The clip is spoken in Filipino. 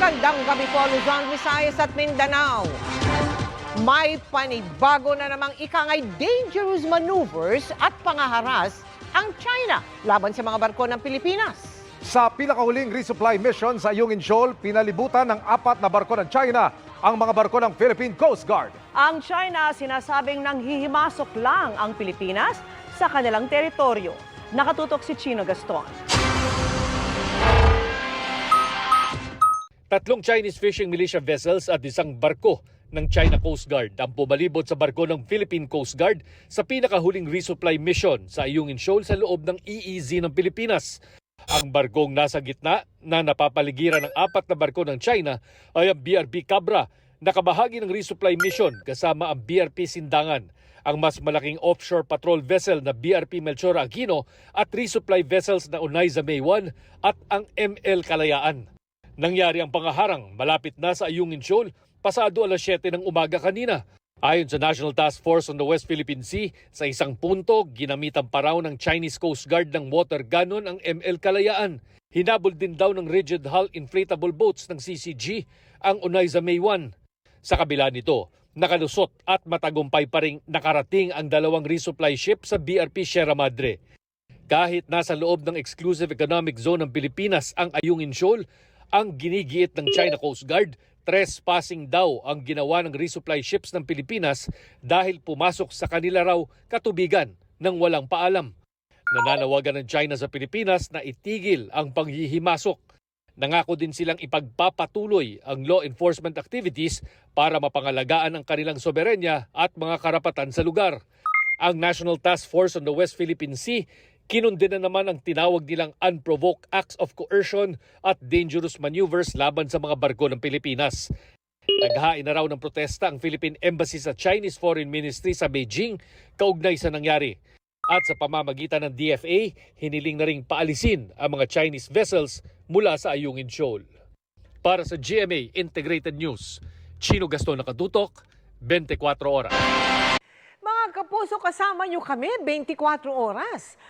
Magandang gabi po Luzon, Visayas at Mindanao. May panibago na namang ikangay dangerous maneuvers at pangaharas ang China laban sa mga barko ng Pilipinas. Sa pinakahuling resupply mission sa Ayungin Shoal, pinalibutan ng apat na barko ng China ang mga barko ng Philippine Coast Guard. Ang China sinasabing nang hihimasok lang ang Pilipinas sa kanilang teritoryo. Nakatutok si Chino Gaston. Tatlong Chinese fishing militia vessels at isang barko ng China Coast Guard ang pumalibot sa barko ng Philippine Coast Guard sa pinakahuling resupply mission sa Ayungin Shoal sa loob ng EEZ ng Pilipinas. Ang barkong nasa gitna na napapaligiran ng apat na barko ng China ay ang BRP Cabra na kabahagi ng resupply mission kasama ang BRP Sindangan, ang mas malaking offshore patrol vessel na BRP Melchor Aquino at resupply vessels na Unaiza May 1 at ang ML Kalayaan. Nangyari ang pangaharang malapit na sa Ayungin Shoal pasado alas 7 ng umaga kanina. Ayon sa National Task Force on the West Philippine Sea, sa isang punto, ginamitan pa raw ng Chinese Coast Guard ng water cannon ang ML Kalayaan. Hinabol din daw ng rigid hull inflatable boats ng CCG ang Unaiza May 1. Sa kabila nito, nakalusot at matagumpay pa ring nakarating ang dalawang resupply ship sa BRP Sierra Madre. Kahit nasa loob ng exclusive economic zone ng Pilipinas ang Ayungin Shoal, ang ginigiit ng China Coast Guard, trespassing daw ang ginawa ng resupply ships ng Pilipinas dahil pumasok sa kanila raw katubigan ng walang paalam. Nananawagan ng China sa Pilipinas na itigil ang panghihimasok. Nangako din silang ipagpapatuloy ang law enforcement activities para mapangalagaan ang kanilang soberenya at mga karapatan sa lugar. Ang National Task Force on the West Philippine Sea kinundi na naman ang tinawag nilang unprovoked acts of coercion at dangerous maneuvers laban sa mga barko ng Pilipinas. Naghain na raw ng protesta ang Philippine Embassy sa Chinese Foreign Ministry sa Beijing kaugnay sa nangyari. At sa pamamagitan ng DFA, hiniling na ring paalisin ang mga Chinese vessels mula sa Ayungin Shoal. Para sa GMA Integrated News, Chino Gaston Nakatutok, 24 oras. Mga kapuso, kasama nyo kami 24 oras.